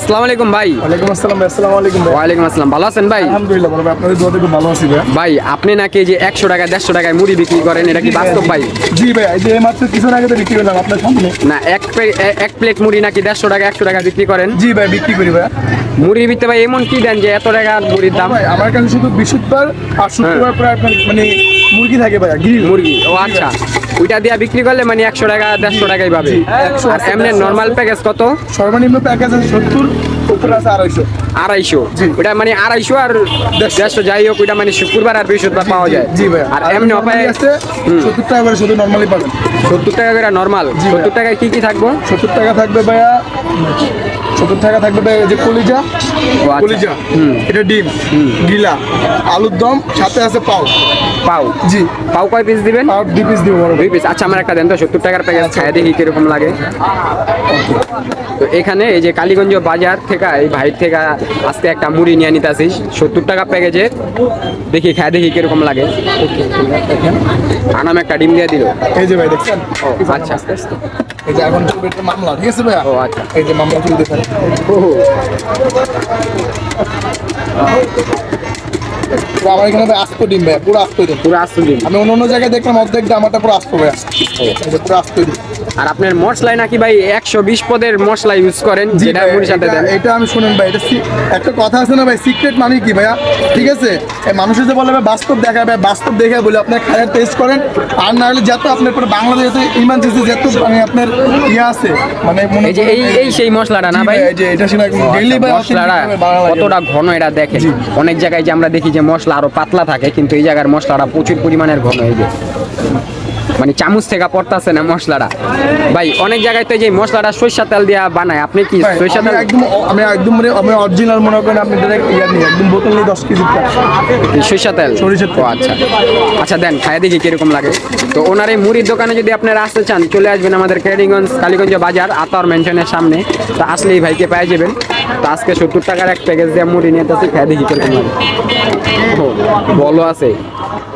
আসসালামু আলাইকুম ভাই। ওয়ালাইকুম আসসালাম ভাই আসসালামু আলাইকুম ভাই। ওয়ালাইকুম আসসালাম ভালো আছেন ভাই? আলহামদুলিল্লাহ ভালো ভাই আপনাদের দোয়াতে খুব ভালো আছি ভাই। ভাই আপনি নাকি যে একশো টাকা দেড়শো টাকায় মুড়ি বিক্রি করেন এটা কি বাস্তব ভাই? জি ভাই এই যে মাত্র কিছুক্ষণ আগে তো বিক্রি করলাম আপনার সামনে। না এক এক প্লেট মুড়ি নাকি দেড়শো টাকা একশো টাকা বিক্রি করেন? জি ভাই বিক্রি করি ভাই। মুড়ির ভিতরে ভাই এমন কি দেন যে এত টাকা মুড়ির দাম? ভাই আমার কাছে শুধু বৃহস্পতিবার আর শুক্রবার প্রায় মানে মুরগি থাকে ভাই গ্রিল। মুরগি ও আচ্ছা। ওইটা দিয়ে বিক্রি করলে মানে একশো টাকা দেড়শো টাকাই পাবে। আর এমনি নর্মাল প্যাকেজ কত? সর্বনিম্ন প্যাকেজ আছে সত্তর উপর আছে আড়াইশো। আড়াইশো। ওটা মানে আড়াইশো আর দেড়শো যাই হোক ওইটা মানে শুক্রবার আর বৃহস্পতিবার পাওয়া যায়। আর এমনি অপায় আছে সত্তর টাকা করে শুধু নর্মালি পাবেন। সত্তর টাকা করে নর্মাল সত্তর টাকায় কি কি থাকব? সত্তর টাকা থাকবে ভাইয়া সত্তর টাকা থাকবে ভাই যে কলিজা। আচ্ছা। কলিজা এটা ডিম গিলা আলুর দম সাথে আছে পাও। পাও? জি। পাও কয় পিস দিবেন? পাও দুই পিস দিব বড় দুই পিস আচ্ছা আমার একটা দেন তো সত্তর টাকার প্যাকেজ খায় দেখি কীরকম লাগে। তো এখানে এই যে কালীগঞ্জ বাজার থেকে এই ভাই থেকে আজকে একটা মুড়ি নিয়ে নিতে আসিস। সত্তর টাকা প্যাকেজে দেখি খায় দেখি কীরকম লাগে। আনাম একটা ডিম দিয়ে দিল। এই যে ভাই দেখছেন? ও আচ্ছা। এই যে এখন একটা মামলা ঠিক আছে ভাইয়া? ও আচ্ছা। এই যে মামলা চলতেছে। তো আমার এখানে ভাই আস্ত ডিম ভাইয়া পুরো আস্ত ডিম। পুরো আসুন ডিম। আমি অন্য অন্য জায়গায় দেখলাম অর্ধেক আমারটা পুরো আস্ত যে পুরো আস্ত ডিম। আর আপনার মশলায় নাকি ভাই একশো বিশ পদের মশলা ইউজ করেন যেটা ভাই, সাথে দেন? এটা আমি শুনেন ভাই এটা একটা কথা আছে না ভাই সিক্রেট মানে কি ভাইয়া? ঠিক আছে? এই মানুষের যে বলে ভাই বাস্তব দেখা ভাই বাস্তব দেখে বলে আপনার খায়ার টেস্ট করেন। আর না হলে যত আপনার পরে বাংলাদেশে ইমার্জেন্সি যত মানে আপনার ইয়ে আছে মানে এই যে এই এই সেই মশলাটা না ভাই? এই যে এটা শুনে ডেইলি ভাই আচ্ছা, মশলাটা কতটা ঘন এটা দেখেন? অনেক জায়গায় যে আমরা দেখি যে মশলা আরও পাতলা থাকে কিন্তু এই জায়গার মশলাটা প্রচুর পরিমাণের ঘন হয়ে যে। মানে চামচ থেকে পড়তাছে না মশলাটা। ভাই অনেক জায়গায় তো যে মশলাটা সরিষা তেল দিয়া বানায় আপনি কি সরিষা তেল একদম আমি একদম মানে আমি অরিজিনাল মনে করেন আপনি ডাইরেক্ট ইয়া নিয়ে একদম বোতল নিয়ে দশ কেজি সরিষা তেল? সরিষার তেল। আচ্ছা। আচ্ছা দেন খায় দেখি কীরকম লাগে। তো ওনার এই মুড়ির দোকানে যদি আপনারা আসতে চান চলে আসবেন আমাদের কেরানীগঞ্জ কালীগঞ্জ বাজার আতর মেনশনের সামনে। তো আসলে এই ভাইকে পেয়ে যাবেন। তো আজকে সত্তর টাকার এক প্যাকেজ দিয়ে মুড়ি নিয়ে তো খায় দেখি কীরকম লাগে। বলো আছে।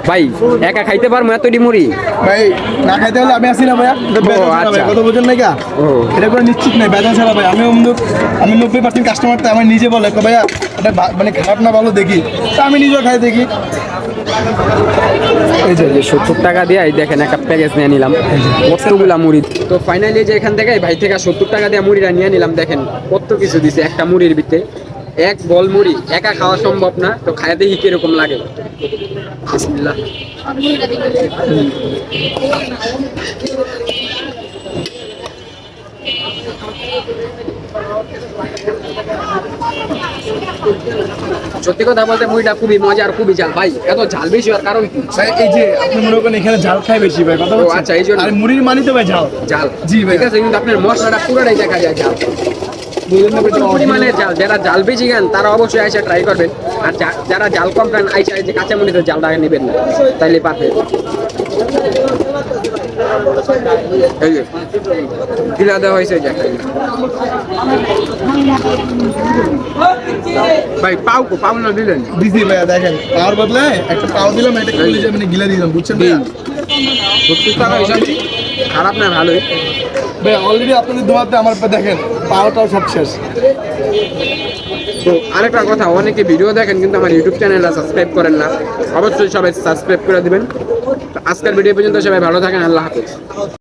ভাই একা খাইতে পারব এতটি মুড়ি? ভাই না খাইতে হলে আমি আসি না ছাড়া আচ্ছা। ভাই, কত বোঝেন না। এটা করে নিশ্চিত নাই বেতন ছাড়া ভাই। আমি অন্য আমি নব্বই পার্সেন্ট কাস্টমারটা আমার নিজে বলে "কো ভাইয়া এটা মানে খারাপ না ভালো দেখি। তা আমি নিজেও খাই দেখি। এই যে সত্তর টাকা দিয়ে এই দেখেন একটা প্যাকেজ নিয়ে নিলাম। কতগুলা মুড়ি? তো ফাইনালি যে এখান থেকে ভাই থেকে সত্তর টাকা দিয়ে মুড়িটা নিয়ে নিলাম দেখেন কত কিছু দিছে একটা মুড়ির ভিতরে। এক বল মুড়ি একা খাওয়া সম্ভব না তো খায় দেখি কীরকম লাগে। বিসমিল্লাহ। সত্যি কথা বলতে মুড়িটা খুবই মজা আর খুবই ঝাল। ভাই এত ঝাল বেশি হওয়ার কারণ কি? ভাই এই যে আপনি মনে করেন এখানে ঝাল খাই বেশি ভাই কথা আচ্ছা, এই জন্য। আর মুড়ির মানি তো ভাই ঝাল। ঝাল। জি ভাই। ঠিক আছে কিন্তু আপনার মশলাটা পুরোটাই দেখা যায় ঝাল। পরিমাণে জাল যারা জাল বেশি খান তারা অবশ্যই আইসা ট্রাই করবেন। আর যারা জাল কম খান আইসা যে কাঁচা মরিচের জালটা নেবেন না। তাইলে পারফেক্ট এই যে দিলা দেওয়া হয়েছে যে ভাই পাও কো পাও না দিলেন? দিদি দেখেন পাওয়ার বদলে একটা পাও দিলাম একটা কলিজা মানে গিলা দিলাম বুঝছেন টাকা হিসাবে খারাপ না ভালোই। ভাই অলরেডি আপনাদের দোয়াতে আমার দেখেন পাওয়াটাও সব শেষ। তো আরেকটা কথা, অনেকে ভিডিও দেখেন কিন্তু আমার ইউটিউব চ্যানেলটা সাবস্ক্রাইব করেন না। অবশ্যই সবাই সাবস্ক্রাইব করে দিবেন। আজকের ভিডিও পর্যন্ত, সবাই ভালো থাকেন, আল্লাহ হাফেজ।